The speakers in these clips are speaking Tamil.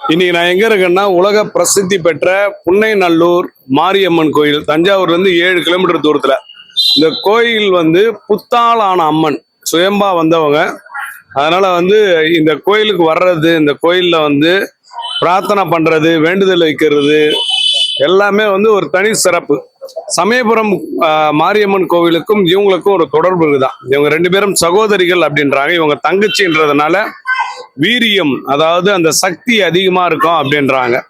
இன்னைக்கு நான் எங்க இருக்கேன்னா உலக பிரசித்தி பெற்ற புன்னைநல்லூர் மாரியம்மன் கோயில் தஞ்சாவூர்ல இருந்து ஏழு கிலோமீட்டர் தூரத்துல. இந்த கோயில் வந்து புத்தாளான அம்மன் சுயம்பா வந்தவங்க. அதனால வந்து இந்த கோயிலுக்கு வர்றது இந்த கோயில்ல வந்து பிரார்த்தனை பண்றது வேண்டுதல் வைக்கிறது எல்லாமே வந்து ஒரு தனி சிறப்பு. சமயபுரம் மாரியம்மன் கோவிலுக்கும் இவங்களுக்கும் ஒரு தொடர்பு இருக்குதான். இவங்க ரெண்டு பேரும் சகோதரிகள் அப்படின்றாங்க. இவங்க தங்கச்சின்றதுனால வீரியம் அதாவது அந்த சக்தி அதிகமா இருக்கும் அப்படின்றாங்க.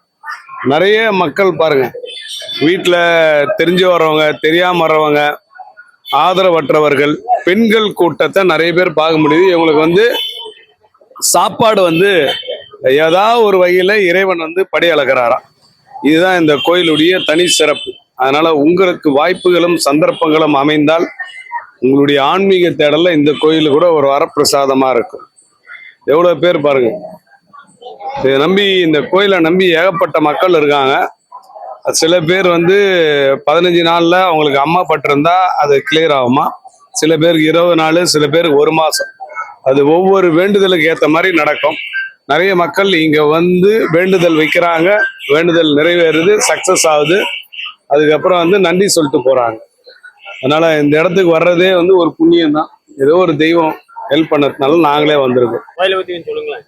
நிறைய மக்கள் பாருங்க. வீட்டில் தெரிஞ்சு வர்றவங்க தெரியாம வர்றவங்க ஆதரவற்றவர்கள் பெண்கள் கூட்டத்தை நிறைய பேர் பார்க்க முடியுது. இவங்களுக்கு வந்து சாப்பாடு வந்து ஏதாவது ஒரு வகையில் இறைவன் வந்து படி அளக்கிறாராம். இதுதான் இந்த கோயிலுடைய தனி சிறப்பு. அதனால உங்களுக்கு வாய்ப்புகளும் சந்தர்ப்பங்களும் அமைந்தால் உங்களுடைய ஆன்மீக தேடலில் இந்த கோயில் கூட ஒரு வரப்பிரசாதமா இருக்கும். எவ்வளோ பேர் பாருங்க. இதை நம்பி இந்த கோயிலை நம்பி ஏகப்பட்ட மக்கள் இருக்காங்க. சில பேர் வந்து பதினஞ்சு நாளில் அவங்களுக்கு அம்மா பட்டிருந்தா அது கிளியர் ஆகுமா? சில பேருக்கு இருபது நாள் சில பேருக்கு ஒரு மாதம் அது ஒவ்வொரு வேண்டுதலுக்கு ஏற்ற மாதிரி நடக்கும். நிறைய மக்கள் இங்கே வந்து வேண்டுதல் வைக்கிறாங்க. வேண்டுதல் நிறைவேறுது சக்ஸஸ் ஆகுது. அதுக்கப்புறம் வந்து நன்றி சொல்லிட்டு போகிறாங்க அதனால் இந்த இடத்துக்கு வர்றதே வந்து ஒரு புண்ணியம் தான் ஏதோ ஒரு தெய்வம். ஹெல்ப் பண்ணதுனால நாங்களே வந்திருக்கோம். கோயிலை பத்தி கொஞ்சம் சொல்லுங்களேன்.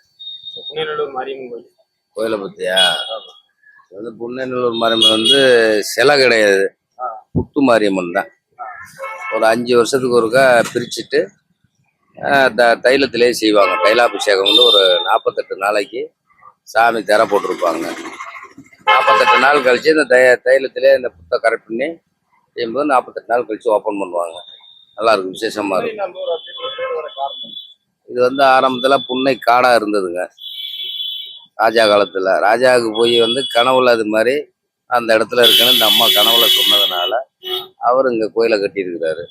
புண்ணியநல்லூர் மாரியம்மன் கோயில். கோயிலை பத்தியா? இது வந்து புன்னநல்லூர் மாரியம்மன் வந்து சிலை கிடையாது. புத்து மாரியம்மன் தான். ஒரு அஞ்சு வருஷத்துக்கு ஒருக்கா பிரிச்சுட்டு த தைலத்திலே செய்வாங்க. தைலாபிஷேகம் வந்து ஒரு நாற்பத்தெட்டு நாளைக்கு சாமி திரை போட்டிருப்பாங்க. நாற்பத்தெட்டு நாள் கழிச்சு இந்த தை தைலத்திலே இந்த புத்தை கரெக்ட் பண்ணி செய்யும்போது நாற்பத்தெட்டு நாள் கழிச்சு ஓப்பன் பண்ணுவாங்க. நல்லா இருக்கும் விசேஷமா இருக்கும். இது வந்து ஆரம்பத்துல புன்னை காடா இருந்ததுங்க. ராஜா காலத்துல. ராஜாவுக்கு போய் வந்து கனவுல அது மாதிரி அந்த இடத்துல இருக்குன்னு இந்த அம்மா கனவுல சொன்னதுனால அவர் இங்க கோயிலை கட்டியிருக்கிறாரு.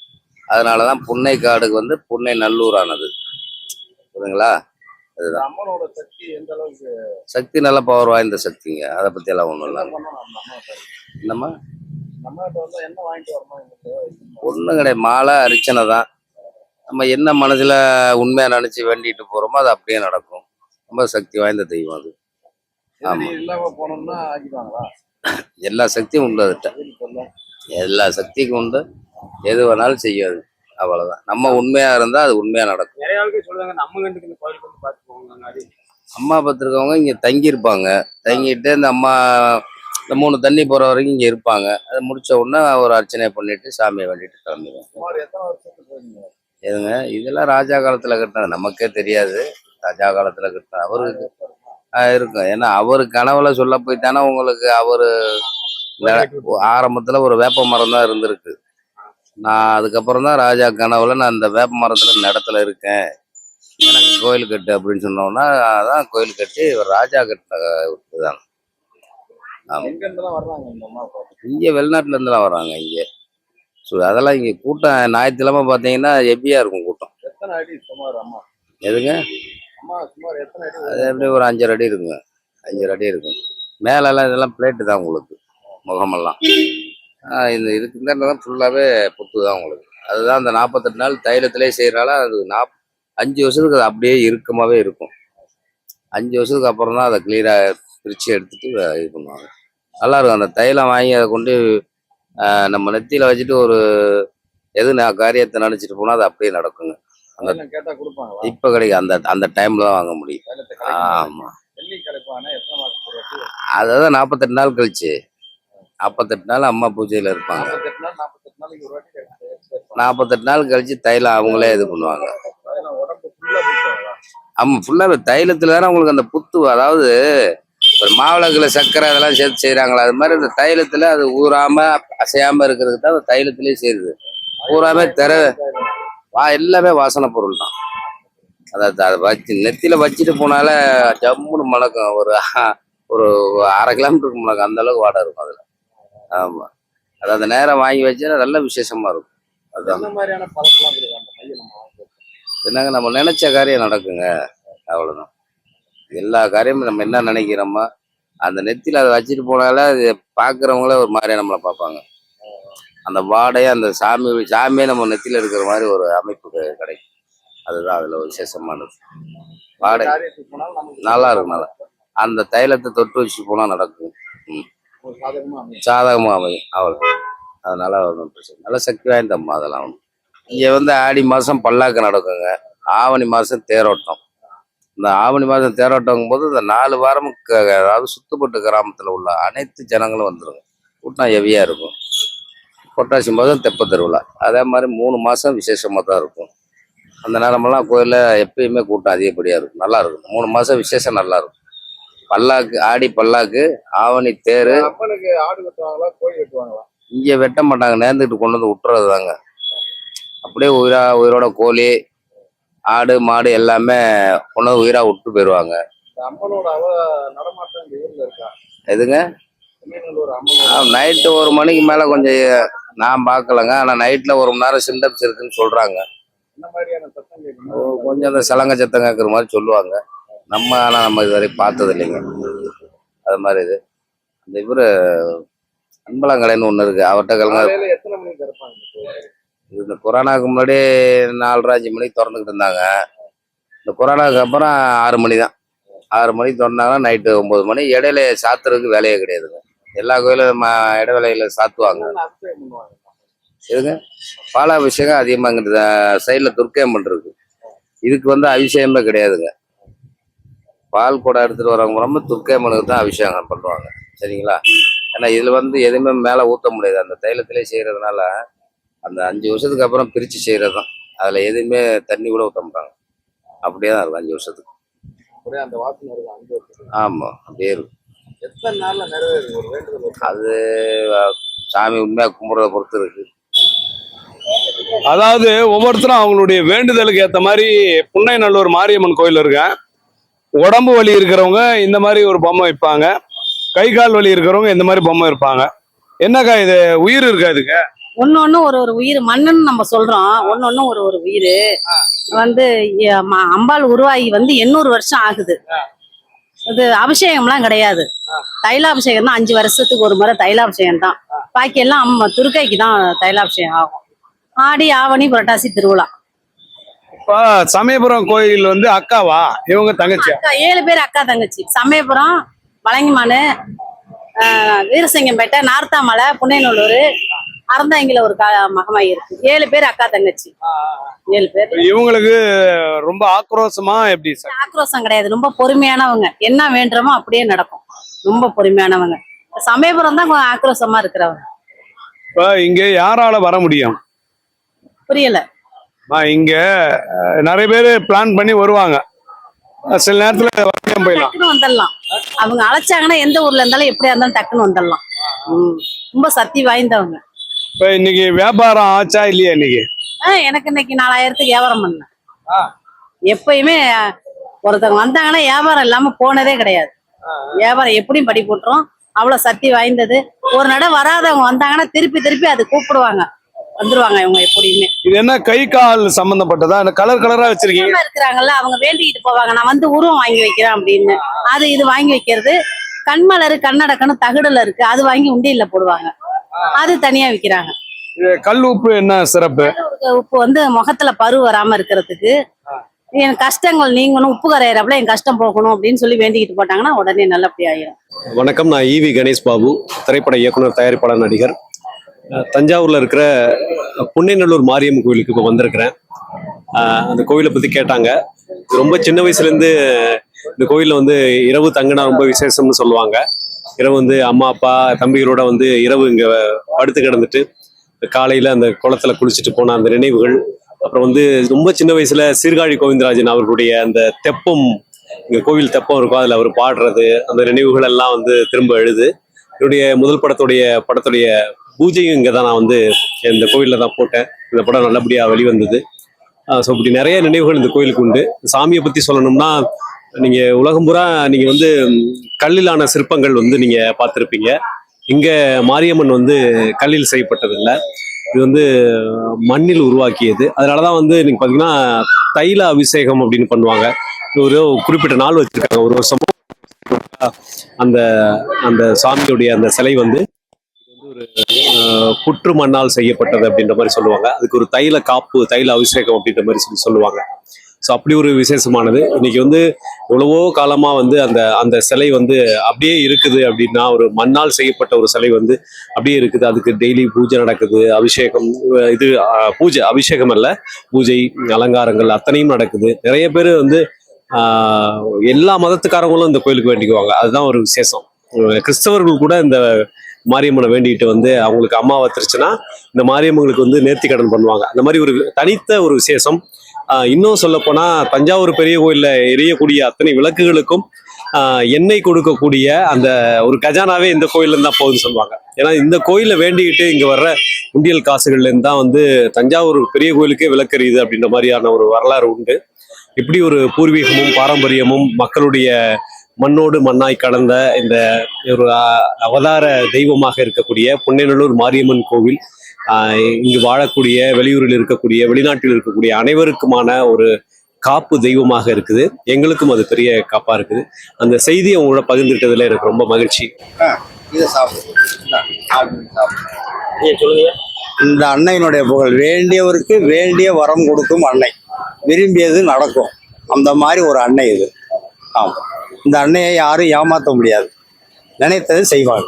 அதனாலதான் புன்னை காடுக்கு வந்து புன்னை நல்லூர் ஆனது புரியுதுங்களா? அதுதான். சக்தி நல்ல பவர் வாய்ந்த சக்திங்க. அதை பத்தி எல்லாம் ஒண்ணும் இல்லை. நம்ம நம்ம கிட்ட வந்து என்ன வாங்கிட்டு வரணும் ஒன்றும் கிடையாது. மாலை அர்ச்சனை தான் நம்ம என்ன மனசுல உண்மையா நினைச்சு வேண்டிட்டு போறோமோ அது அப்படியே நடக்கும். ரொம்ப சக்தி வாய்ந்த தெய்வம் அது. ஆமா. இல்லாம போனோம்னா ஆக்கிடுவாங்களா எல்லா சக்தியும் உண்டு அதுகிட்ட எல்லா சக்திக்கும் உண்டு. எது வேணாலும் செய்யாது. அவ்வளவுதான். நம்ம உண்மையா இருந்தா அது உண்மையா நடக்கும். அம்மா பார்த்துருக்கவங்க இங்க தங்கி இருப்பாங்க தங்கிட்டு இந்த அம்மா இந்த மூணு தண்ணி போற வரைக்கும் இங்க இருப்பாங்க. அது முடிச்ச உடனே ஒரு அர்ச்சனை பண்ணிட்டு சாமியை வேண்டிட்டு கிளம்பிடுவோம் எதுங்க? இதெல்லாம் ராஜா காலத்துல கட்டினது நமக்கே தெரியாது. ராஜா காலத்துல கட்டின அவருக்கு இருக்கும். ஏன்னா அவரு கனவுல சொல்ல போய் தானே உங்களுக்கு அவரு ஆரம்பத்துல ஒரு வேப்ப மரம் தான் இருந்திருக்கு. நான் அதுக்கப்புறம் தான் ராஜா கனவுல நான் இந்த வேப்ப மரத்துல இடத்துல இருக்கேன். எனக்கு கோயில் கட்டு அப்படின்னு சொன்னோம்னா அதான் கோயில் கட்டி ராஜா கட்டின பார்த்து? இங்க வெளிநாட்டுல இருந்துலாம் வர்றாங்க இங்க. ஸோ அதெல்லாம் இங்க கூட்டம் ஞாயிற்றுக்கிழமை பார்த்தீங்கன்னா ஹெவியா இருக்கும் கூட்டம். எத்தனை அடி சுமார் அம்மா? எதுங்க? அம்மா சுமார் எத்தனை அடி அது எப்படியும் ஒரு அஞ்சரை அடி இருக்குங்க. அஞ்சரை அடி இருக்கும். மேலெல்லாம் இதெல்லாம் பிளேட்டு தான் உங்களுக்கு முகமெல்லாம். இந்த இதுக்கு தான் ஃபுல்லாகவே புத்து தான் உங்களுக்கு. அதுதான் அந்த நாற்பத்தெட்டு நாள் தைலத்திலே செய்கிறனால அது நாப் அஞ்சு வருஷத்துக்கு அது அப்படியே இறுக்கமாகவே இருக்கும். அஞ்சு வருஷத்துக்கு அப்புறம் தான் அதை கிளியராக பிரித்து எடுத்துட்டு இது பண்ணுவாங்க. நல்லா இருக்கும். அந்த தைலம் வாங்கி அதை கொண்டு நம்ம நெத்தியில் வச்சுட்டு ஒரு எது நான் காரியத்தை நினச்சிட்டு போனால் அது அப்படியே நடக்குங்க. கொடுப்பாங்களா இப்போ கிடைக்கும் அந்த அந்த டைமில் தான் வாங்க முடியும்? ஆமாம் வாட்டி? அதான் நாற்பத்தெட்டு நாள் கழிச்சு. நாற்பத்தெட்டு நாள் அம்மா பூஜையில் இருப்பாங்க. நாற்பத்தெட்டு நாள் கழிச்சு தைலம் அவங்களே இது பண்ணுவாங்க. உடம்பு ஃபுல்லா ஆமாம் தைலத்தில் தானே உங்களுக்கு அந்த புத்து அதாவது ஒரு மாவிளக்கில் சர்க்கரை அதெல்லாம் சேர்த்து செய்கிறாங்களா அது மாதிரி இந்த தைலத்தில் அது ஊறாம அசையாமல் இருக்கிறதுக்கு தான் அந்த தைலத்திலே சேருது ஊறாம திற வா எல்லாமே வாசனை பொருள் தான். அதாவது அதை வச்சு நெத்தியில் வச்சுட்டு போனாலே ஜம்முன்னு மணக்கும். ஒரு ஒரு அரை கிலோமீட்டருக்கு மணக்கும் அந்த அளவுக்கு வாடை இருக்கும் அதில். ஆமாம் அது அந்த நேரம் வாங்கி வச்சா நல்ல விசேஷமா இருக்கும். அதுதான் என்னங்க நம்ம நினைச்ச காரியம் நடக்குங்க. அவ்வளவுதான். எல்லா காரியமும் நம்ம என்ன நினைக்கிறோமோ அந்த நெத்தியில் அதை வச்சுட்டு போனால அது பார்க்குறவங்களே ஒரு மாதிரியாக நம்மளை பார்ப்பாங்க. அந்த வாடையே அந்த சாமி சாமியே நம்ம நெத்தியில் இருக்கிற மாதிரி ஒரு அமைப்பு கிடைக்கும். அதுதான் அதுல ஒரு விசேஷமானது. வாடை. நல்லா இருக்கும் நல்லா. அந்த தைலத்தை தொட்டு வச்சுட்டு போனா நடக்கும். ம். சாதகமா அமையும் சாதகமாக அமையும் அவ்வளோ அதனால ஒன்றும் பிரச்சனை நல்லா சக்தி வாய்ந்த அம்மா அதெல்லாம் இங்கே வந்து ஆடி மாதம் பல்லாக்கு நடக்குங்க. ஆவணி மாதம் தேரோட்டம். இந்த ஆவணி மாதம் தேரோட்டங்கும் போது இந்த நாலு வாரமும் அதாவது சுத்துப்பட்டு கிராமத்தில் உள்ள அனைத்து ஜனங்களும் வந்துருங்க. கூட்டம் ஹெவியாக இருக்கும். புரட்டாசி மாதம் தெப்ப திருவிழா. அதே மாதிரி மூணு மாதம் விசேஷமாக தான் இருக்கும். அந்த நேரமெல்லாம் கோயிலில் எப்பயுமே கூட்டம் அதிகப்படியாக இருக்கும். நல்லா இருக்கும். மூணு மாதம் விசேஷம் நல்லா இருக்கும். பல்லாக்கு ஆடி பல்லாக்கு ஆவணி தேர். அப்பனுக்கு ஆடு வெட்டுவாங்களா கோழி வெட்டுவாங்களா? இங்கே வெட்ட மாட்டாங்க. நேர்ந்துக்கிட்டு கொண்டு வந்து விட்டுறது தாங்க அப்படியே உயிரா உயிரோட கோழி ஆடு மாடு எல்லாமே வந்து உயிரா விட்டு போயிடுவாங்க இருக்கா? எதுங்க? நைட்டு ஒரு மணிக்கு மேலே கொஞ்சம் நான் பார்க்கலங்க. ஆனால் நைட்டில் ஒரு மணி நேரம் சிம்டம்ஸ் இருக்குன்னு கேட்கணும்? கொஞ்சம் அந்த சலங்க சத்தம் கேட்குற மாதிரி சொல்லுவாங்க. நம்ம ஆனால் நம்ம இது வரைக்கும் பார்த்தது இல்லைங்க அது மாதிரி இது. அந்த இவர் அன்பலங்கடைன்னு ஒன்று இருக்குது அவர்கிட்ட கலங்க இந்த இது இந்த கொரோனாவுக்கு முன்னாடி நாலரை அஞ்சு மணிக்கு திறந்துக்கிட்டு இருந்தாங்க. இந்த கொரோனாவுக்கு அப்புறம் ஆறு மணி தான் ஆறு மணிக்கு திறந்தாங்கன்னா நைட்டு ஒம்பது மணி. இடையில சாத்துறதுக்கு வேலையே கிடையாதுங்க. எல்லா கோயிலும் ம- இடைவேளையில சாத்துவாங்க. அபிஷேகம் பண்ணுவாங்க எதுங்க? பாலாபிஷேகம் அதிகமாக இங்கிட்டு சைடில் துர்க்கேம்மன் இருக்கு. இதுக்கு வந்து அபிஷேகமே கிடையாதுங்க. பால் கூட எடுத்துகிட்டு வரவங்க ரொம்ப துர்க்கையம்மனுக்கு தான் அபிஷேகம் பண்ணுவாங்க. சரிங்களா? ஏன்னா இதில் வந்து எதுவுமே மேலே ஊற்ற முடியாது. அந்த தைலத்திலே செய்கிறதுனால அந்த அஞ்சு வருஷத்துக்கு அப்புறம் பிரித்து செய்கிறது தான் அதில் எதுவுமே தண்ணி கூட ஊற்ற மாட்டாங்க. அப்படியே தான் இருக்கும் அஞ்சு வருஷத்துக்கு. அப்படியே அந்த வாசனை இருக்கும் அஞ்சு வருஷத்துக்கு. ஆமாம் அப்படியே இருக்கும். எத்தனை நாள்ல நிறைவேறும் ஒரு வேண்டுதல்? அது சாமி உண்மையாக கும்பிட்றத பொறுத்து இருக்கு. அதாவது ஒவ்வொருத்தரும் அவங்களுடைய வேண்டுதலுக்கு ஏத்த மாதிரி புன்னைநல்லூர் மாரியம்மன் கோயில் இருக்கேன் உடம்பு வலி இருக்கிறவங்க இந்த மாதிரி ஒரு பொம்மை வைப்பாங்க கை கால் வலி இருக்கிறவங்க இந்த மாதிரி பொம்மை இருப்பாங்க என்னக்கா இது? உயிர் இருக்கா இதுக்கு? ஒன்னு ஒண்ணு ஒரு ஒரு உயிர் மண்ணுன்னு நம்ம சொல்றோம். ஒன்னு ஒண்ணு ஒரு ஒரு உயிர். வந்து அம்பாள் உருவாகி வந்து எண்ணூறு வருஷம் ஆகுது. இது அபிஷேகம்லாம் கிடையாது. தைலாபிஷேகம் தான் அஞ்சு வருஷத்துக்கு ஒரு முறை தைலாபிஷேகம் தான். பாக்கி எல்லாம் அம்மா துர்க்கைக்கு தான் தைலாபிஷேகம் ஆகும். ஆடி ஆவணி புரட்டாசி திருவிழா. இப்ப சமயபுரம் கோயில் வந்து அக்காவா? இவங்க தங்கச்சியா? அக்கா ஏழு பேர் அக்கா தங்கச்சி. சமயபுரம் வளங்கிமானு ஆஹ், வீரசிங்கம்பேட்டை நார்த்தாமலை புன்னைநல்லூர் அறந்தாங்கில ஒரு மகமாய் இருக்கு ஏழு பேர் அக்கா தங்கச்சி. ஏழு பேர். இவங்களுக்கு ரொம்ப ஆக்ரோஷமா எப்படி ஆக்ரோஷம் கிடையாது. ரொம்ப பொறுமையானவங்க. என்ன வேண்டுமோ அப்படியே நடக்கும். ரொம்ப பொறுமையானவங்க. சமயபுரம் தான் கொஞ்சம் ஆக்ரோஷமா இருக்கிறவங்க. இப்ப இங்க யாரால வர முடியும்? புரியல. இங்க நிறைய பேர் பிளான் பண்ணி வருவாங்க. சில நேரத்துல வரைக்கும் போயிடலாம். வந்துடலாம். அவங்க அழைச்சாங்கன்னா எந்த ஊர்ல இருந்தாலும் எப்படியா இருந்தாலும் டக்குன்னு வந்துடலாம். ரொம்ப சக்தி வாய்ந்தவங்க. இப்ப இன்னைக்கு வியாபாரம் ஆச்சா இல்லையா இன்னைக்கு? எனக்கு இன்னைக்கு நாலாயிரத்துக்கு வியாபாரம் பண்ணேன். எப்பயுமே ஒருத்தவங்க வந்தாங்கன்னா வியாபாரம் இல்லாம போனதே கிடையாது. வியாபாரம் எப்படியும் படி போட்டுரும் அவ்வளவு சக்தி வாய்ந்தது. ஒரு நட வராதவங்க வந்தாங்கன்னா திருப்பி திருப்பி அது கூப்பிடுவாங்க. வந்துருவாங்க இவங்க எப்படியுமே. இது என்ன கை கால் சம்பந்தப்பட்டதா? கலர் கலரா வச்சிருக்கீங்க? இருக்கிறாங்கல்ல அவங்க வேண்டிக்கிட்டு போவாங்க. நான் வந்து உருவம் வாங்கி வைக்கிறேன் அப்படின்னு. அது இது வாங்கி வைக்கிறது. கண்மலர் கண்ணடக்கன்னு தகடுல இருக்கு. அது வாங்கி உண்டியல்ல போடுவாங்க. அது தனியா விக்கிறாங்க. கல் உப்பு என்ன சிறப்பு? உப்பு வந்து முகத்துல பரு வராம இருக்கிறதுக்கு. என் கஷ்டங்கள் நீங்கணும் உப்பு கரையிறப்பல என் கஷ்டம் போகணும் அப்படின்னு சொல்லி வேண்டிக்கிட்டு போட்டாங்கன்னா உடனே நல்லபடி ஆயிரும். வணக்கம் நான் ஈவி கணேஷ் பாபு திரைப்பட இயக்குனர் தயாரிப்பாளர் நடிகர். தஞ்சாவூர்ல இருக்கிற புன்னைநல்லூர் மாரியம்மன் கோயிலுக்கு இப்போ வந்திருக்கிறேன். அந்த கோயிலை பத்தி கேட்டாங்க. ரொம்ப சின்ன வயசுல இருந்து இந்த கோயிலில் வந்து இரவு தங்கினா ரொம்ப விசேஷம்னு சொல்லுவாங்க. இரவு வந்து அம்மா அப்பா தம்பிகளோட வந்து இரவு இங்க படுத்து கிடந்துட்டு காலையில அந்த குளத்துல குளிச்சுட்டு போன அந்த நினைவுகள் அப்புறம் வந்து ரொம்ப சின்ன வயசுல சீர்காழி கோவிந்தராஜன் அவர்களுடைய அந்த தெப்பம் இங்கே கோவில் தெப்பம் இருக்கும் அதுல அவர் பாடுறது அந்த நினைவுகள் எல்லாம் வந்து திரும்ப எழுது. என்னுடைய முதல் படத்துடைய படத்துடைய பூஜையும் இங்கே தான் நான் வந்து இந்த கோவிலில் தான் போட்டேன். இந்த படம் நல்லபடியாக வெளிவந்தது. ஸோ இப்படி நிறைய நினைவுகள் இந்த கோயிலுக்கு உண்டு. சாமியை பற்றி சொல்லணும்னா நீங்கள் உலகம் பூரா நீங்கள் வந்து கல்லிலான சிற்பங்கள் வந்து நீங்கள் பார்த்துருப்பீங்க. இங்கே மாரியம்மன் வந்து கல்லில் செய்யப்பட்டதில்லை. இது வந்து மண்ணில் உருவாக்கியது. அதனால தான் வந்து நீங்கள் பார்த்தீங்கன்னா தைல அபிஷேகம் அப்படின்னு பண்ணுவாங்க. ஒரு குறிப்பிட்ட நாள் வச்சிருக்காங்க. ஒரு வருஷமும் அந்த அந்த சாமியுடைய அந்த சிலை வந்து ஒரு புற்று மண்ணால் செய்யப்பட்டது அப்படின்ற மாதிரி சொல்லுவாங்க. அதுக்கு ஒரு தைல காப்பு தைல அபிஷேகம் அப்படின்ற மாதிரி சொல்லி சொல்லுவாங்க. ஸோ அப்படி ஒரு விசேஷமானது. இன்னைக்கு வந்து எவ்வளவோ காலமாக வந்து அந்த அந்த சிலை வந்து அப்படியே இருக்குது அப்படின்னா ஒரு மண்ணால் செய்யப்பட்ட ஒரு சிலை வந்து அப்படியே இருக்குது. அதுக்கு டெய்லி பூஜை நடக்குது. அபிஷேகம் இது பூஜை அபிஷேகம் அல்ல பூஜை அலங்காரங்கள் அத்தனையும் நடக்குது. நிறைய பேர் வந்து எல்லா மதத்துக்காரங்களும் இந்த கோயிலுக்கு வேண்டிக்குவாங்க அதுதான் ஒரு விசேஷம். கிறிஸ்தவர்கள் கூட இந்த மாரியம்மனை வேண்டிட்டு வந்து அவங்களுக்கு அம்மாவை திருச்சுன்னா இந்த மாரியம்மங்களுக்கு வந்து நேர்த்தி கடன் பண்ணுவாங்க. அந்த மாதிரி ஒரு தனித்த ஒரு விசேஷம். இன்னும் சொல்லப்போனால் தஞ்சாவூர் பெரிய கோயிலில் எரியக்கூடிய அத்தனை விளக்குகளுக்கும் எண்ணெய் கொடுக்கக்கூடிய அந்த ஒரு கஜானாவே இந்த கோயில்ல தான் போகுதுன்னு சொல்லுவாங்க. ஏன்னா இந்த கோயிலை வேண்டிக்கிட்டு இங்கே வர்ற உண்டியல் காசுகள்லேருந்து தான் வந்து தஞ்சாவூர் பெரிய கோயிலுக்கே விளக்கறியுது அப்படின்ற மாதிரியான ஒரு வரலாறு உண்டு. இப்படி ஒரு பூர்வீகமும் பாரம்பரியமும் மக்களுடைய மண்ணோடு மண்ணாய் கலந்த இந்த ஒரு அவதார தெய்வமாக இருக்கக்கூடிய புன்னைநல்லூர் மாரியம்மன் கோவில் இங்கு வாழக்கூடிய வெளியூரில் இருக்கக்கூடிய வெளிநாட்டில் இருக்கக்கூடிய அனைவருக்குமான ஒரு காப்பு தெய்வமாக இருக்குது. எங்களுக்கும் அது பெரிய காப்பா இருக்குது. அந்த செய்தியை உங்களோட பகிர்ந்துட்டதுல எனக்கு ரொம்ப மகிழ்ச்சி. இந்த அன்னையினுடைய புகழ் வேண்டியவருக்கு வேண்டிய வரம் கொடுக்கும் அன்னை. விரும்பியது நடக்கும். அந்த மாதிரி ஒரு அன்னை இது. ஆமாம் இந்த அன்னையை யாரும் ஏமாற்ற முடியாது. நினைத்தது செய்வாங்க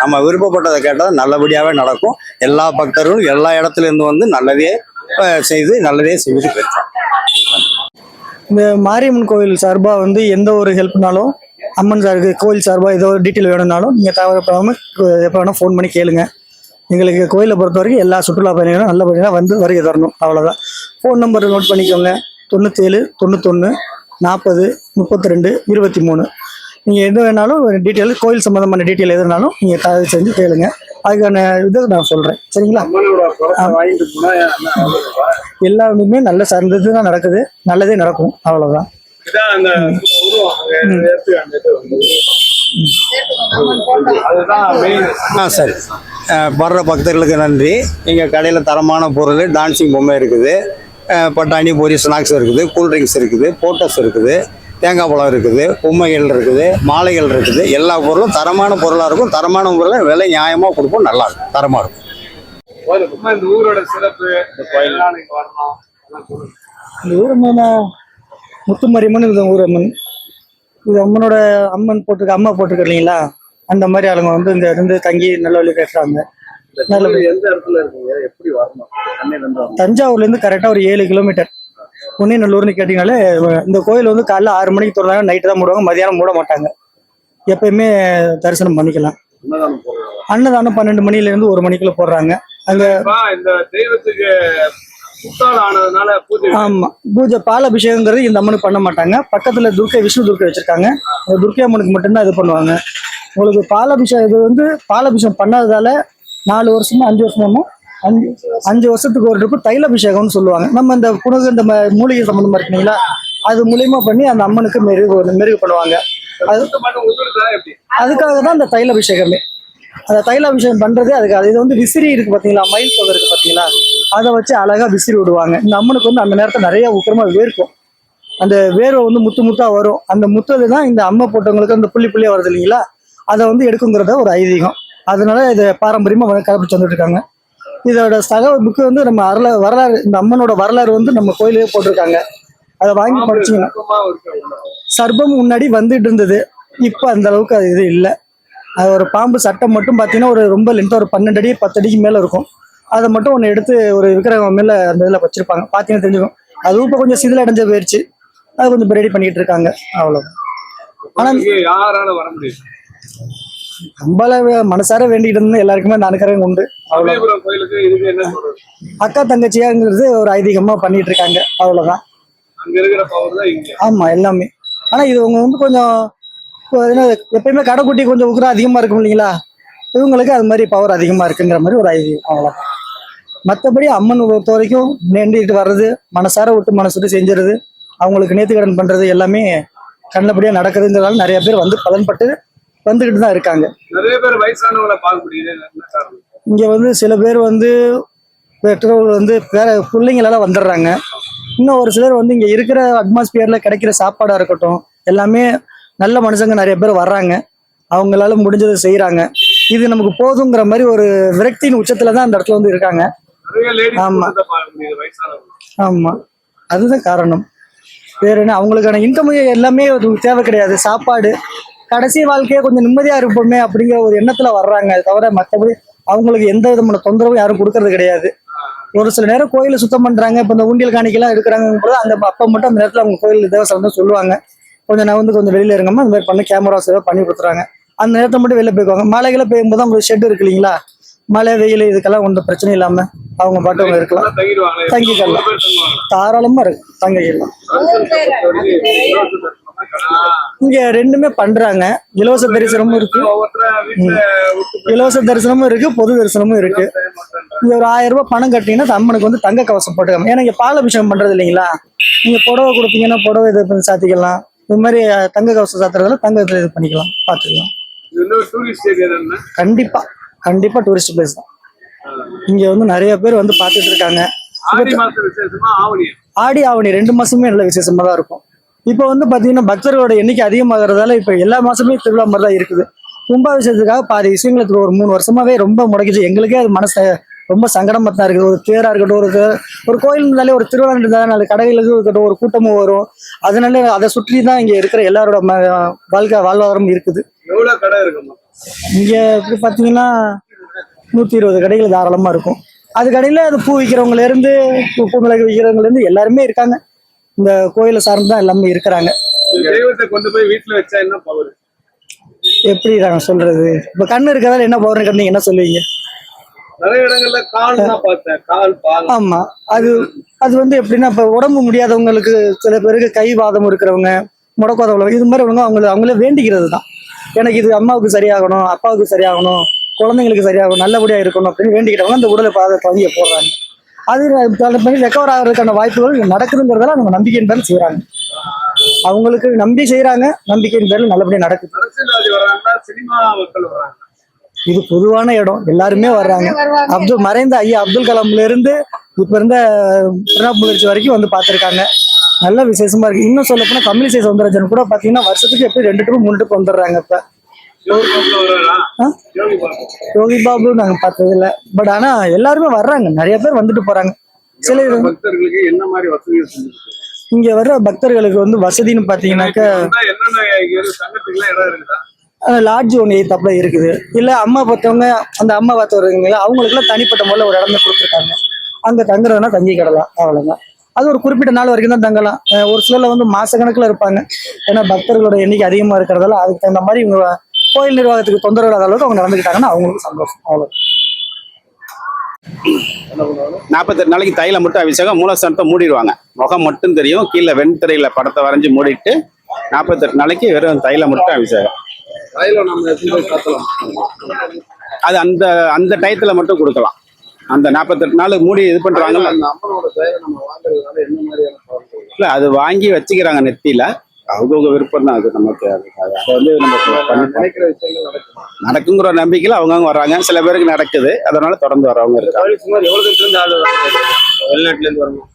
நம்ம விருப்பப்பட்டதை கேட்டால் நல்லபடியாகவே நடக்கும். எல்லா பக்தர்களும் எல்லா இடத்துலேருந்து வந்து நல்லதே செய்து நல்லதே செய்து பெற்றோம் இந்த மாரியம்மன் கோவில் சார்பாக வந்து எந்த ஒரு ஹெல்ப்னாலும் அம்மன் சாருக்கு கோவில் சார்பாக ஏதோ ஒரு டீட்டெயில் வேணும்னாலும் நீங்கள் தவறப்படாமல் எப்போ வேணால் ஃபோன் பண்ணி கேளுங்க. எங்களுக்கு கோயிலை பொறுத்த வரைக்கும் எல்லா சுற்றுலா பயணிகளும் நல்லபடியாக வந்து வருகை தரணும். அவ்வளோதான் ஃபோன் நம்பர் நோட் பண்ணிக்கோங்க. தொண்ணூற்றேழு தொண்ணூத்தொன்று நாற்பது முப்பத்தி ரெண்டு இருபத்தி மூணு. நீங்கள் எது வேணாலும் டீட்டெயில் கோயில் சம்மந்தமான டீட்டெயில் எதுனாலும் நீங்கள் தயவு செஞ்சு கேளுங்க. அதுக்கான இது நான் சொல்கிறேன் சரிங்களா? எல்லாருமே நல்ல சார்ந்தது தான் நடக்குது. நல்லதே நடக்கும். அவ்வளோதான் ஆ சரி. வர்ற பக்தர்களுக்கு நன்றி. எங்கள் கடையில் தரமான பொருள் டான்சிங் பொம்மை இருக்குது. பட்டாணி பொரி ஸ்நாக்ஸ் இருக்குது கூல்ட்ரிங்க்ஸ் இருக்குது போட்டோஸ் இருக்குது. தேங்காய் பழம் இருக்குது பொம்மைகள் இருக்குது மாலைகள் இருக்குது. எல்லா பொருளும் தரமான பொருளாக இருக்கும். தரமான பொருளை விலை நியாயமாக கொடுப்போம். நல்லா இருக்கும். தரமாக இருக்கும். இந்த ஊரோட சிறப்பு இந்த. இந்த ஊர் அம்மன் முத்துமாரியம்மன் இது ஊர் அம்மன். இது அம்மனோட அம்மன் போட்டிருக்க அம்மா போட்டிருக்க இல்லைங்களா? அந்த மாதிரி ஆளுங்க வந்து இந்த இருந்து தங்கி நல்ல வழி இந்த கோயில் எந்த இடத்துல இருக்கீங்க? எப்படி வரணும்? சென்னையில இருந்து வரணும். தஞ்சாவூர்ல இருந்து கரெக்டா ஒரு ஏழு கிலோமீட்டர் பொன்னிநல்லூர்னு கேட்டீங்கனாலே இந்த கோயில் வந்து காலைல ஆறு மணிக்கு திறந்தாங்க நைட்டு தான் மூடுவாங்க மதியானம் மூட மாட்டாங்க. எப்பயுமே தரிசனம் பண்ணிக்கலாம். அன்னதானம் பன்னெண்டு மணில இருந்து ஒரு மணிக்குள்ள போடுறாங்க. அங்க இந்த தெய்வத்துக்கு ஆமா பூஜை பால் அபிஷேகங்கிறது இந்த அம்மனுக்கு பண்ண மாட்டாங்க. பக்கத்துல துர்க்கை விஷ்ணு துர்க்கை வச்சிருக்காங்க. துர்க்கை அம்மனுக்கு மட்டும்தான் இது பண்ணுவாங்க. உங்களுக்கு பால் அபிஷேகம் இது வந்து பால் அபிஷேகம் பண்ணாததால நாலு வருஷமா அஞ்சு வருஷமா அஞ்சு அஞ்சு வருஷத்துக்கு ஒரு ட்ரிப்பு தைல அபிஷேகம்னு சொல்லுவாங்க. நம்ம இந்த புனகு இந்த மூலிகை சம்பந்தமா இருக்கீங்களா? அது மூலியமா பண்ணி அந்த அம்மனுக்கு மெருகு மெருகு பண்ணுவாங்க. அது அதுக்காக தான் அந்த தைல அபிஷேகமே அந்த தைல அபிஷேகம் பண்றதே அதுக்கு இது வந்து விசிறி இருக்கு பாத்தீங்களா? மயில் தொகை இருக்கு பாத்தீங்களா? அதை வச்சு அழகா விசிறி விடுவாங்க. இந்த அம்மனுக்கு வந்து அந்த நேரத்தில் நிறைய உக்கிரமா வேர்க்கும். அந்த வேர்வை வந்து முத்து முத்தா வரும். அந்த முத்தது தான் இந்த அம்மை போட்டவங்களுக்கு அந்த புள்ளி புள்ளியா வருது இல்லைங்களா? அதை வந்து எடுக்குங்கிறத ஒரு ஐதீகம். அதனால இதை பாரம்பரியமா கடைபிடிச்சு வந்துட்டு இருக்காங்க. இதோட சக புக்கு வந்து நம்ம வரல வரலாறு இந்த அம்மனோட வரலாறு வந்து நம்ம கோயிலே போட்டிருக்காங்க. அதை வாங்கி படிச்சீங்கன்னா சர்ப்பம் முன்னாடி வந்துட்டு இருந்தது. இப்போ அந்த அளவுக்கு அது இது இல்லை. அது ஒரு பாம்பு சட்டம் மட்டும் பார்த்தீங்கன்னா ஒரு ரொம்ப லென்த் ஒரு பன்னெண்டு அடி பத்து அடிக்கு மேலே இருக்கும். அதை மட்டும் ஒன்று எடுத்து ஒரு விக்கிரகம் மேலே அந்த இதில் வச்சிருப்பாங்க. பார்த்தீங்கன்னா தெரிஞ்சுக்கும். அதுவும் இப்போ கொஞ்சம் சிதில் அடைஞ்ச போயிடுச்சு அது கொஞ்சம் ரெடி பண்ணிட்டு இருக்காங்க. அவ்வளோ ஆனா- இங்க யாரால வர முடியும் நம்மள மனசார வேண்டிட்டு இருந்தா எல்லாருக்குமே அனுக்கரம் உண்டு. அக்கா தங்கச்சியாங்கிறது ஒரு ஐதீகமா பண்ணிட்டு இருக்காங்க அவ்வளோதான் அங்க இருக்கிற பவர் தான் இங்க. ஆமா எல்லாமே. ஆனா இது அவங்க வந்து கொஞ்சம் எப்பயுமே கடைக்குட்டி கொஞ்சம் உக்கிரம் அதிகமா இருக்கும் இல்லைங்களா? இவங்களுக்கு அது மாதிரி பவர் அதிகமா இருக்குங்கிற மாதிரி ஒரு ஐதீகம் அவ்வளோதான் மற்றபடி அம்மன் பொறுத்த வரைக்கும் வேண்டிட்டு வர்றது மனசார விட்டு மனசு விட்டு செஞ்சுறது அவங்களுக்கு நேர்த்திக்கடன் பண்றது எல்லாமே நல்லபடியா நடக்குதுங்கிறதால நிறைய பேர் வந்து பலன்பட்டு வந்துகிட்டு தான் இருக்காங்க. நிறைய பேர் வயசானவங்களை பார்க்க காரணம்? இங்க வந்து சில பேர் வந்து பெற்றோர்கள் வந்து வேற பிள்ளைங்களெல்லாம் வந்துடுறாங்க. இன்னும் ஒரு சிலர் வந்து இங்க இருக்கிற அட்மாஸ்பியர்ல கிடைக்கிற சாப்பாடா இருக்கட்டும் எல்லாமே நல்ல மனுஷங்க நிறைய பேர் வர்றாங்க. அவங்களால முடிஞ்சதை செய்றாங்க. இது நமக்கு போதுங்கிற மாதிரி ஒரு விரக்தியின் உச்சத்துல தான் அந்த இடத்துல வந்து இருக்காங்க. நிறைய லேடிஸ் ஆமா. பார்க்க முடியுது வயசானவங்க. ஆமா. அதுதான் காரணம். வேற என்ன? அவங்களுக்கான இன்கம் எல்லாமே தேவை கிடையாது. சாப்பாடு கடைசி வாழ்க்கையை கொஞ்சம் நிம்மதியா இருப்போமே அப்படிங்கிற ஒரு எண்ணத்துல வர்றாங்க. தவிர மற்றபடி அவங்களுக்கு எந்த விதமான தொந்தரவும் யாரும் கொடுக்கறது கிடையாது. ஒரு சில நேரம் கோயிலை சுத்தம் பண்றாங்க. இப்போ இந்த உண்டியல் காணிக்கெல்லாம் எடுக்கிறாங்க போது அந்த அப்போ மட்டும் அந்த நேரத்தில் அவங்க கோயில் தேவசம் வந்து சொல்லுவாங்க. கொஞ்சம் நான் வந்து கொஞ்சம் வெளியில இருங்கம்மா அந்த மாதிரி பண்ண கேமராஸ் ஏதோ பண்ணி கொடுத்துறாங்க. அந்த நேரத்தை மட்டும் வெளில போய்க்குவாங்க. மழைகளை பெய்யும் போது உங்களுக்கு ஷெட் இருக்கு இல்லைங்களா? மழை வெயில் இதுக்கெல்லாம் ஒன்றும் பிரச்சனை இல்லாம அவங்க பாட்டு அவங்க இருக்கலாம். தங்கிக்கலாம். தாராளமா இருக்கு. தங்கிக்கலாம். இங்க ரெண்டுமே பண்றாங்க. இலவச தரிசனமும் இருக்கு. இலவச தரிசனமும் இருக்கு பொது தரிசனமும் இருக்கு. இங்க ஒரு ஆயிரம் ரூபாய் பணம் கட்டினீங்கன்னா அம்மனுக்கு வந்து தங்க கவசம் போட்டுக்காம ஏன்னா இங்க பால் அபிஷேகம் பண்றது இல்லைங்களா? நீங்க புடவை கொடுத்தீங்கன்னா புடவை இது பண்ணி சாத்திக்கலாம். இது மாதிரி தங்க கவசம் சாத்துறதுல தங்க இதுல இது பண்ணிக்கலாம் பாத்துக்கலாம். கண்டிப்பா. கண்டிப்பா டூரிஸ்ட் பிளேஸ் தான். இங்க வந்து நிறைய பேர் வந்து பாத்துட்டு இருக்காங்க. ஆடி ஆவணி? ரெண்டு மாசமே நல்ல விசேஷமா தான் இருக்கும். இப்போ வந்து பாத்தீங்கன்னா பக்தர்களோட எண்ணிக்கை அதிகமாகறதால இப்போ எல்லா மாசமே திருவிழா மாதிரி தான் இருக்குது. கும்பாபிஷேகத்துக்காக பாதி விஷயங்களை இப்போ ஒரு மூணு வருஷமாவே ரொம்ப முடக்கிச்சு. எங்களுக்கே அது மனசு ரொம்ப சங்கடமா தான் இருக்குது. ஒரு தேரா இருக்கட்டும் ஒரு ஒரு கோயில் இருந்தாலே ஒரு திருவிழா இருந்தாலே நாலு கடைகளுக்கு இருக்கட்டும் ஒரு கூட்டமும் வரும். அதனால அதை சுற்றி தான் இங்க இருக்கிற எல்லாரோட வாழ்க்கை வாழ்வாதாரம் இருக்குது. எவ்வளவு கடை இருக்குமா இங்க இப்படி பாத்தீங்கன்னா நூத்தி இருபது கடைகள் தாராளமா இருக்கும். அது கடையில அது பூ விற்கிறவங்கல இருந்து பூ- மிளகு விற்கிறவங்கல இருந்து எல்லாருமே இருக்காங்க. இந்த கோயிலை சார்ந்து தான் எல்லாமே இருக்கிறாங்க. தெய்வத்தை கொண்டு போய் வீட்டுல வச்சா என்ன பவர் எப்படி நாங்க சொல்றது? இப்ப கண்ணு இருக்கிறதால என்ன பவர் நீங்க என்ன சொல்லுவீங்க? நிறைய இடங்கள்ல கால் தான் பார்த்தேன். கால் பால். ஆமா. அது அது வந்து எப்படின்னா இப்ப உடம்பு முடியாதவங்களுக்கு சில பேருக்கு கை வாதம் இருக்கிறவங்க முடக்கவாதம் உள்ளவங்க இது மாதிரி உள்ளவங்க அவங்கள அவங்களே வேண்டிக்கிறது தான். எனக்கு இது அம்மாவுக்கு சரியாகணும் அப்பாவுக்கு சரியாகணும் குழந்தைங்களுக்கு சரியாகணும் நல்லபடியா இருக்கணும் அப்படின்னு வேண்டிக்கிட்டவங்க அந்த உடலை பாதை பகுதியை போடுறாங்க. அது ரெக்கவர் ஆகிறதுக்கான வாய்ப்புகள் நடக்குதுங்கிறதால அவங்க நம்பிக்கையின் பேர்ல செய்யறாங்க அவங்களுக்கு நம்பி செய்யறாங்க நம்பிக்கையின் பேர்ல நல்லபடியா நடக்குது. இது பொதுவான இடம். எல்லாருமே வர்றாங்க. அப்துல் மறைந்த ஐயா அப்துல் கலாம்ல இருந்து இப்ப இருந்த பிரணாப் முகர்ஜி வரைக்கும் வந்து பார்த்திருக்காங்க. நல்ல விசேஷமா இருக்கு. இன்னும் சொல்ல போனா தமிழிசை சவுந்தரராஜன் கூட பாத்தீங்கன்னா வருஷத்துக்கு எப்படி ரெண்டு ட்ரிப் மூணு ட்ரிப் வந்துடுறாங்க இப்ப. யோகி பாபு நாங்க பார்த்தது இல்ல. பட் ஆனா எல்லாருமே வர்றாங்க. நிறைய பேர் வந்துட்டு போறாங்க. சில பக்தர்களுக்கு என்ன மாதிரி வசதிகள் இங்க வர்ற பக்தர்களுக்கு வந்து வசதின்னு பாத்தீங்கன்னாக்க லாட்ஜ் ஒன்று தப்புல இருக்குது? இல்ல அம்மா பார்த்தவங்க அந்த அம்மா பார்த்தவங்க அவங்களுக்குலாம் தனிப்பட்ட முறையில் ஒரு இடம் கொடுத்துருக்காங்க. அங்க தங்குறதுனா தங்கிக்கிடலாம் அவ்வளவுதான். அது ஒரு குறிப்பிட்ட நாள் வரைக்கும் தான் தங்கலாம். ஒரு சிலர்ல வந்து மாச கணக்குல இருப்பாங்க. ஏன்னா பக்தர்களோட எண்ணிக்கை அதிகமா இருக்கிறதால அதுக்கு தகுந்த மாதிரி இவங்க கோயில் நிர்வாகத்துக்கு தொந்தரவு இல்லாத அளவுக்கு அவங்க நடந்துக்கிட்டாங்கன்னா அவங்களுக்கு சந்தோஷம். அவ்வளவு. நாற்பத்தெட்டு நாளைக்கு தைல மட்டும் அபிஷேகம் மூலஸ்தானத்தை மூடிடுவாங்க. முகம் மட்டும் தெரியும் கீழே வெண்திரையில படத்தை வரைஞ்சு மூடிட்டு நாற்பத்தெட்டு நாளைக்கு வெறும் தைல மட்டும் அபிஷேகம். அது அந்த அந்த டயத்துல மட்டும் கொடுக்கலாம். அந்த நாற்பத்தெட்டு நாள் மூடி இது பண்றாங்கல்ல. பலன் இல்ல அது வாங்கி வச்சுக்கிறாங்க நெத்தியில. அவங்கவுங்க விருப்பம் தான் அது நமக்கு. அது வந்து நம்ம. நினைக்கிற விஷயங்கள் நடக்குமா. நடக்குங்கிற நம்பிக்கையில அவங்கவுங்க வர்றாங்க. சில பேருக்கு நடக்குது. அதனால தொடர்ந்து வரவங்க இருக்காங்க. சுமார் இருந்து ஆள் வராங்க வெளிநாட்டுல இருந்து வரணும்.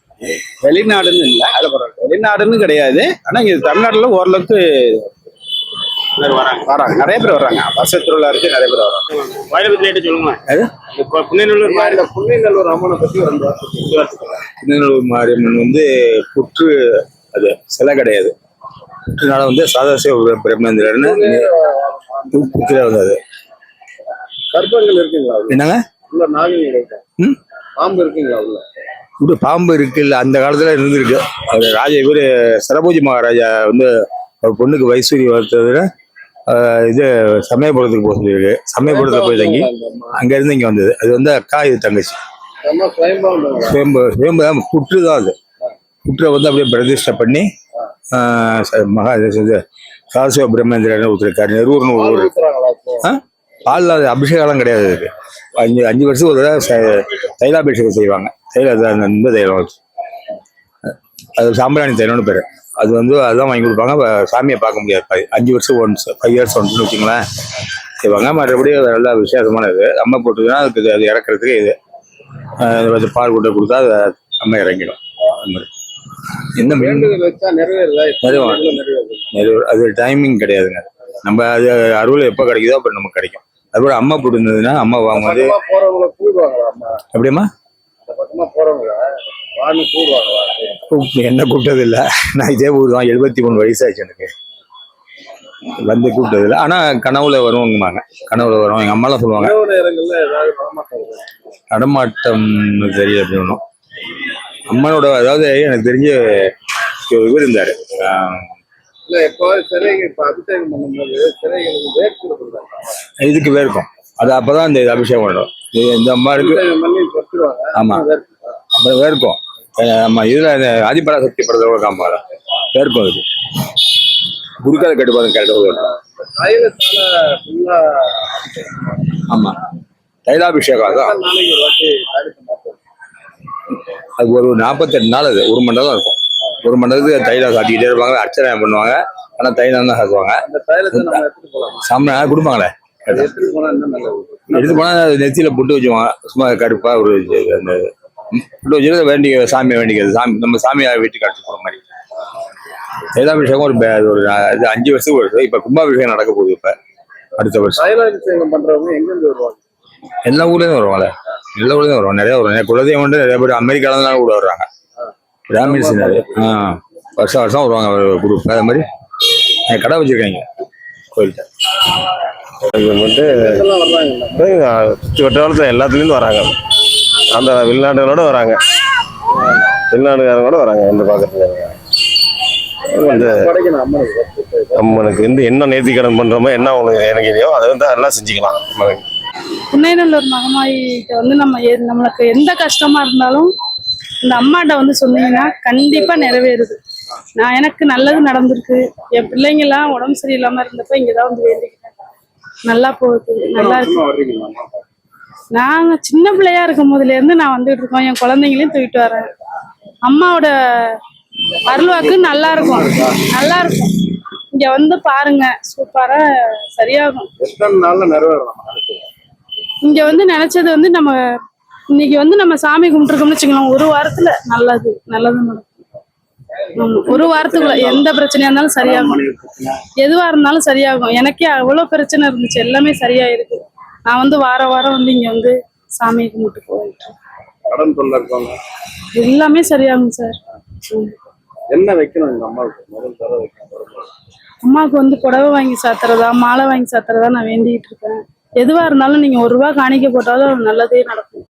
வெளிநாடுன்னு இல்லை அது வெளிநாடுன்னு கிடையாது. ஆனா இங்க தமிழ்நாட்டுல ஓரளவுக்கு வராங்க. வராங்க. நிறைய பேர் வர்றாங்க. வருஷ திருவிழா இருக்கு நிறைய பேர் வராங்க கோயிலை பத்தி லேட்டு சொல்லுங்க இந்த கொ- புன்னைநல்லூர் மாதிரி புன்னைநல்லூர் அம்மனை பத்தி வந்து திருநெல்வேலி மாரியம்மன் வந்து புற்று அது சிலை கிடையாது. புற்றுனால வந்து சாதாசிவ பிரம்மேந்திரன்னு புத்திர வந்தது கற்பங்கள் இருக்குங்களா? என்னங்க? உள்ள இருக்கா? ம்? பாம்பு இருக்குங்களா உள்ள இப்படி பாம்பு இருக்கு இல்ல அந்த காலத்துல இருந்திருக்கு. அது ராஜா இவரு சரபோஜி மகாராஜா வந்து அவர் பொண்ணுக்கு வைசூரி வளர்த்ததுல இது சமயபுரத்துக்கு போக சொல்லியிருக்கு. சமயபுரத்துல போய் தங்கி அங்க இருந்து இங்க வந்தது. அது வந்து அக்கா இது தங்கச்சி. சுயம்பு சுயம்பு தான் புற்று தான் அது. புற்றை வந்து அப்படியே பிரதிஷ்டை பண்ணி மகா இது சாரசிவ பிரம்மேந்திரன் ஒருத்தருக்காரு நெரூர்னு ஒரு ஊர்? பால்ல அது அபிஷேகம்லாம் கிடையாது அதுக்கு அஞ்சு அஞ்சு வருஷத்துக்கு ஒரு தடவை தைலாபிஷேகம் செய்வாங்க. தைல இந்த தைலம். அது சாம்பிராணி தைலம்னு பேர். அது வந்து அதுதான் வாங்கி கொடுப்பாங்க. சாமியை பார்க்க முடியாது. அஞ்சு வருஷம் ஒன்ஸ் ஃபைவ் இயர்ஸ் ஒன்ஸ்னு வச்சுங்களேன் செய்வாங்க. மற்றபடி நல்ல விசேஷமானது. அம்மா போட்டுதுன்னா அதுக்கு இது- அது இறக்குறதுக்கு இது. பால் கூட்ட கொடுத்தா அது அம்மா இறங்கிடும். அந்த மாதிரி. என்ன நிறைவேறும். அது டைமிங் கிடையாதுங்க. நம்ம அது அருள் எப்போ கிடைக்குதோ அப்போ நமக்கு கிடைக்கும். அதுபோல அம்மா போட்டுருந்ததுன்னா அம்மா வாங்கும்போது. கூப்பிட்டு என்ன கூப்பிட்டது இல்லை நான் இதே ஊர் தான். எழுபத்தி மூணு வயசாச்சு எனக்கு. வந்து கூப்பிட்டது இல்லை ஆனால் கனவுல வருவாங்கம்மாங்க கனவுல வருவாங்க எங்கள் அம்மாலாம் சொல்லுவாங்க. நடமாட்டம் தெரியல அப்படி ஒன்றும் அம்மனோட அதாவது எனக்கு தெரிஞ்ச இவர் இருந்தார். இதுக்கு வேர்க்கும் அது அப்பதான் இந்த அபிஷேகம் பண்ணணும் இது இந்த அம்மாவுக்கு பண்ணி கொடுத்துருவாங்க ஆமா. அப்புறம் வேர்க்கும் நம்ம இதுல ஆதிபரா சக்தி படத்தோட காம்பால வேர்க்கும் அது குருக்கால கட்டுப்பாடு கரெக்டாக தைலத்தால ஃபுல்லா ஆமா. தைலாபிஷேகம் அதான் நாளைக்கு ஒரு வாட்டி தைலத்தை மாத்துவோம் அது ஒரு நாற்பத்தெட்டு நாள் அது. ஒரு மணி நேரம் இருக்கும். ஒரு மணி நேரத்துக்கு தைலம் சாத்திக்கிட்டே இருப்பாங்க அர்ச்சனை பண்ணுவாங்க. ஆனா தைலம் தான் சாத்துவாங்க சாமி கொடுப்பாங்களே. எடுத்து போனா அது நெத்தியில புட்டு வச்சுவாங்க சும்மா கருப்பா ஒரு அந்த புட்டு வச்சுட்டு வேண்டிக்க சாமியை வேண்டிக்கிறது. சாமி நம்ம சாமியை வீட்டுக்கு அடிச்சு போற மாதிரி. தைலாபிஷேகம் ஒரு ஒரு இது அஞ்சு வருஷத்துக்கு ஒரு. இப்ப கும்பாபிஷேகம் நடக்க போகுது இப்ப. அடுத்த வருஷம். தைலாபிஷேகம் பண்றவங்க எங்க இருந்து வருவாங்க? எல்லா ஊர்லயும் வருவாங்கல்ல எல்லா ஊர்லயும் வருவாங்க நிறைய வருவாங்க குலதெய்வம் வந்து நிறைய பேர் அமெரிக்கால இருந்தாலும் கூட வர்றாங்க பிராமின்ஸ் நிறைய ஆ வருஷம் வருஷம் வருவாங்க குரூப் அதே மாதிரி கடை வச்சிருக்காங்க கோயில்கிட்ட. இதெல்லாம் வர்றாங்க சுற்று வட்டாரத்தில் எல்லாத்துலேருந்து வராங்க. அந்த வெளிநாடுகளோட வராங்க. வெளிநாடுகாரங்களோட வராங்க வந்து பார்க்கறதுக்கு வந்து அம்மனுக்கு நம்மளுக்கு வந்து என்ன நேர்த்திக்கடன் பண்ணுறோமோ என்ன உங்களுக்கு எனக்கு இல்லையோ அதை வந்து எல்லாம் செஞ்சுக்கலாம். அம்மனுக்கு புன்னைநல்லூர் மகமாயிட்ட வந்து நம்ம நம்மளுக்கு எந்த கஷ்டமா இருந்தாலும் இந்த அம்மாட்ட வந்து சொன்னீங்கன்னா கண்டிப்பா நிறைவேறுது. நான் எனக்கு நல்லது நடந்திருக்கு. என் பிள்ளைங்க எல்லாம் உடம்பு சரியில்லாம இருந்தப்ப இங்கதான் வந்து வேண்டிக்கிட்டேன். நல்லா போகுது. நல்லா இருக்கு. நாங்க சின்ன பிள்ளையா இருக்கும் போதுல இருந்து நான் வந்துட்டு இருக்கோம். என் குழந்தைங்களையும் தூக்கிட்டு வரேன். அம்மாவோட அருள்வாக்கு நல்லா இருக்கும். நல்லா இருக்கும். இங்க வந்து பாருங்க. சூப்பரா சரியாகும். எத்தனை நாள்ல நிறைவேறலாம் இங்க வந்து நினைச்சது வந்து நம்ம இன்னைக்கு வந்து நம்ம சாமி கும்பிட்டுருக்கோம்னு வச்சுக்கலாம் ஒரு வாரத்துல நல்லது நல்லது நடக்கும் ஒரு வாரத்துக்குள்ள எந்த பிரச்சனையா இருந்தாலும் சரியாகும். எதுவா இருந்தாலும் சரியாகும். எனக்கே அவ்வளவு பிரச்சனை இருந்துச்சு. எல்லாமே சரியாயிருக்கு. நான் வந்து வார வாரம் வந்து இங்க வந்து சாமி கும்பிட்டு போயிட்டு கடன் தொல்லை இருக்கவங்க எல்லாமே சரியாகும் சார். என்ன வைக்கணும். அம்மாவுக்கு? வந்து புடவை வாங்கி சாத்துறதா மாலை வாங்கி சாத்துறதா நான் வேண்டிட்டு இருக்கேன். எதுவா இருந்தாலும் நீங்க ஒரு ரூபா காணிக்க போட்டாலும் நல்லதே நடக்கும்.